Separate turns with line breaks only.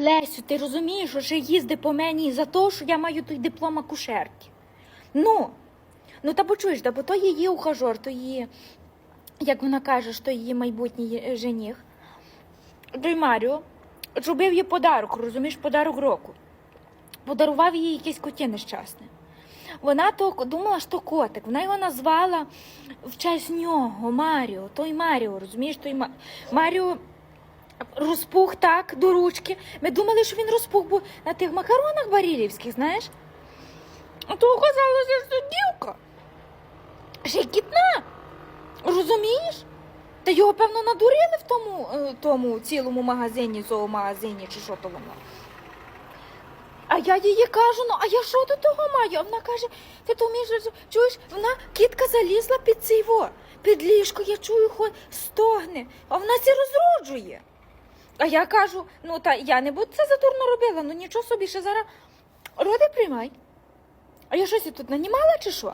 Лесю, ти розумієш, що ще їздить по мені за те, що я маю той диплом акушерки. Ну, ну та почуєш, та бо то її ухажор, то її, як вона каже, що її майбутній е, жених. Той Маріо зробив їй подарок, розумієш, подарок року. Подарував їй якесь коті нещасне. Вона то думала, що котик. Вона його назвала в честь нього, Маріо. Той Маріо, розумієш, той Маріо розпух так до ручки. Ми думали, що він розпух був на тих макаронах барілівських, знаєш? А то оказалося, що дівка. Ще. Розумієш? Та його, певно, надурили в тому, е, тому цілому магазині, зоомагазині, чи що то воно. А я їй кажу, ну а я що до того маю? А вона каже, ти то вмієш, чуєш, вона кітка залізла під цей во, під ліжко, я чую, хо стогне, а вона це розроджує. А я кажу, ну та я не буду це задурно робила, ну нічого собі ще зараз роди приймай. А я щось тут нанімала чи що?